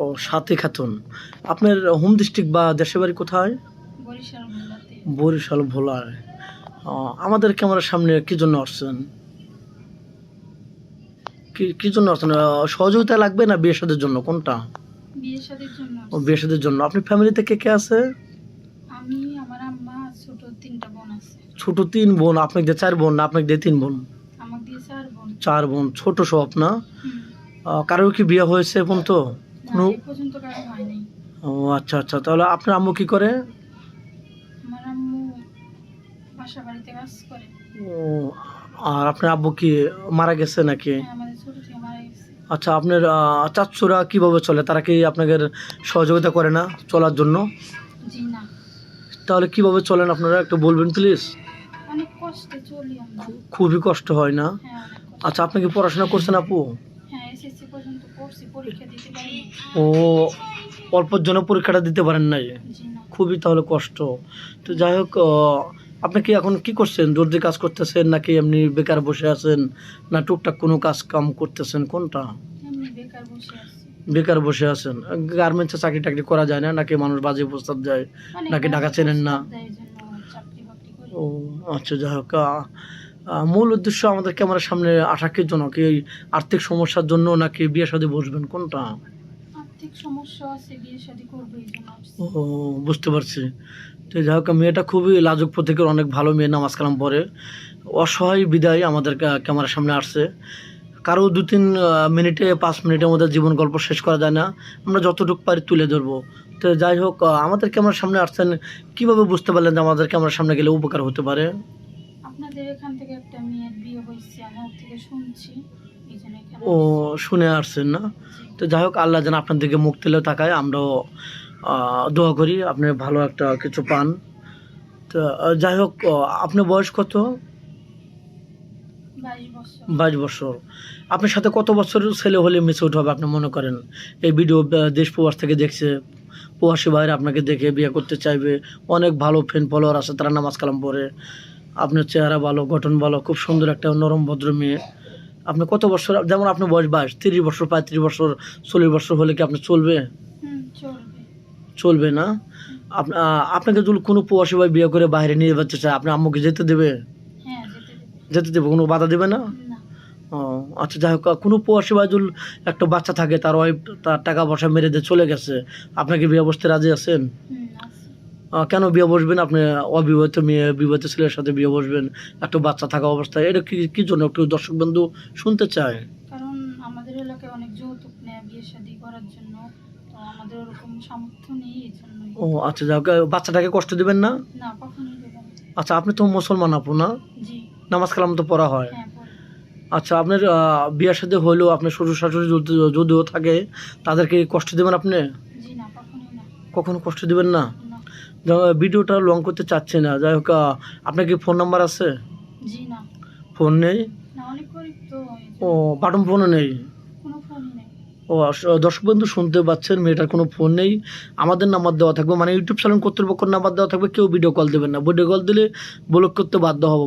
ও সাথী খাতুন। আপনার home district বা দেশের বাড়ি কোথায়? বরিশাল ও, আমাদের ক্যামেরার সামনে কি জন্য আসছেন? কি কি জন্য আসছেন? সহযোগিতা লাগবে না বিয়ে সাদের জন্য? কোনটা? বিয়ে সাদের জন্য আপনি ফ্যামিলিতে কে কে আছে? ছোট তিন বোন আপনাকে দিয়ে চার বোন না আপনাকে দিয়ে তিন বোন? চার বোন। ছোট সব না? কারোর কি বিয়ে হয়েছে এখন তো কোনো? ও আচ্ছা আচ্ছা তাহলে আপনার আম্মু কি করে? ও আর আপনার আব্বু কি মারা গেছে নাকি? হ্যাঁ আচ্ছা আপনার আহ, চাচ্চুরা কীভাবে চলে? তারা কি আপনাদের সহযোগিতা করে না চলার জন্য? তাহলে কীভাবে চলেন আপনারা? একটু বলবেন প্লিজ খুবই কষ্ট হয় না? হ্যাঁ আচ্ছা আপনি কি পড়াশোনা করছেন আপু? এসএসসি পর্যন্ত পড়ছি পরীক্ষা দিতে পারিনি। ও অল্পর জন্য পরীক্ষাটা দিতে পারেন নাই? জি না। খুবই তাহলে কষ্ট। তো যাই হোক আপনি কি এখন কি করছেন? জলদি কাজ করতেছেন নাকি এমনি বেকার বসে আছেন? না টুকটাক কোনো কাজ কাম করতেছেন? কোনটা? বেকার বসে আছি। বেকার বসে আছেন। গার্মেন্টসে চাকরি টাকরি করা যায় না? নাকি মানুষ বাজে প্রস্তাব যায় মানে নাকি ঢাকা চেনেন না? দেয় জন্য চাকরি বাকরি করি। ও আচ্ছা যাই হোক আহ, মূল উদ্দেশ্য আমাদের ক্যামেরার সামনে আসা কি জন্য কি এই আর্থিক সমস্যার জন্য নাকি বিয়ে শাদী বসবেন? কোনটা। ও বুঝতে পারছি। তো যাই হোক মেয়েটা খুবই লাজুক প্রতীকের অনেক ভালো মেয়ে নামাজ কালাম পড়ে। অসহায় বিদায় আমাদের ক্যামেরার সামনে আসছে। কারও দু তিন মিনিটে পাঁচ মিনিটের মধ্যে জীবন গল্প শেষ করা যায় না। আমরা যতটুকু পারি তুলে ধরবো। তো যাই হোক আমাদের ক্যামেরার সামনে আসছেন কীভাবে বুঝতে পারলেন যে আমাদের ক্যামেরার সামনে গেলে উপকার হতে পারে? আপনাদের এখান থেকে একটা মেয়ের বিয়ে হয়েছে আমি ওর থেকে শুনছি। ও শুনে আসছেন না? তো যাই হোক আল্লাহ যেন আপনার দিকে মুখ তুলে তাকায় আমরাও দোয়া করি আপনি ভালো একটা কিছু পান। তো যাই হোক আপনার বয়স কত? বাইশ বছর। আপনার সাথে কত বছর ছেলে হলে মিস আউট হবে আপনি মনে করেন? এই ভিডিও দেশ প্রবাস থেকে দেখছে প্রবাসী ভাইরা আপনাকে দেখে বিয়ে করতে চাইবে অনেক ভালো ফ্রেন্ড ফলোয়ার আছে তারা নামাজ কালাম পড়ে। আপনার চেহারা ভালো গঠন ভালো খুব সুন্দর একটা নরম ভদ্র মেয়ে। আপনি কত বছর যেমন আপনার বয়স বাইশ তিরিশ বছর পঁয়ত্রিশ বছর চল্লিশ বছর হলে কি আপনি চলবে? চলবে। না? আপ- আপনাকে যদি কোনো প্রবাসী ভাই বিয়ে করে বাইরে নিয়ে যেতে চায় আপনি আম্মুকে যেতে দেবে? হ্যাঁ যেতে দেবে। কোনো বাধা দেবে না? ও আচ্ছা যাই হোক কোনো প্রবাসী ভাই যদি একটা বাচ্চা থাকে তার ওয়াইফ তার টাকা পয়সা মেরে দিয়ে চলে গেছে আপনাকে বিয়ে বসতে রাজি আছেন? কেন বিয়ে বসবেন? আপনি অবিবাহিত মেয়ে বিবাহিত ছেলের সাথে বিয়ে বসবেন একটা বাচ্চা থাকা অবস্থায় এটা কি কি জন্য? একটু দর্শক বন্ধু শুনতে চায়। কারণ আমাদের এলাকায় অনেক যৌতুক নেয় বিয়ে শাদী করার জন্য তো আমাদের ওরকম সামর্থ্য নেই এই জন্যই। ও আচ্ছা যাই হোক বাচ্চাটাকে কষ্ট দিবেন না? না কখনোই দেবে আচ্ছা আপনি তো মুসলমান আপু না? জি। নামাজ কালাম তো পড়া হয়। হ্যাঁ আচ্ছা আপনার বিয়ের সাথে হলেও আপনার শ্বশুর শাশুড়ি যদি- যদিও থাকে তাদেরকে কষ্ট দেবেন আপনি? কখনো কষ্ট দিবেন না? ভিডিওটা লং করতে চাচ্ছি না। যাই হোক আপনার কি ফোন নাম্বার আছে? ফোন নেই? ও পাঠন বাটন ফোনও নেই। ও দর্শক বন্ধু শুনতে পাচ্ছেন মেয়েটার কোনো ফোন নেই। আমাদের নাম্বার দেওয়া থাকবে মানে ইউটিউব চ্যানেল কর্তৃপক্ষের নাম্বার দেওয়া থাকবে কেউ ভিডিও কল দেবেন না। ভিডিও কল দিলে ব্লক করতে বাধ্য হব।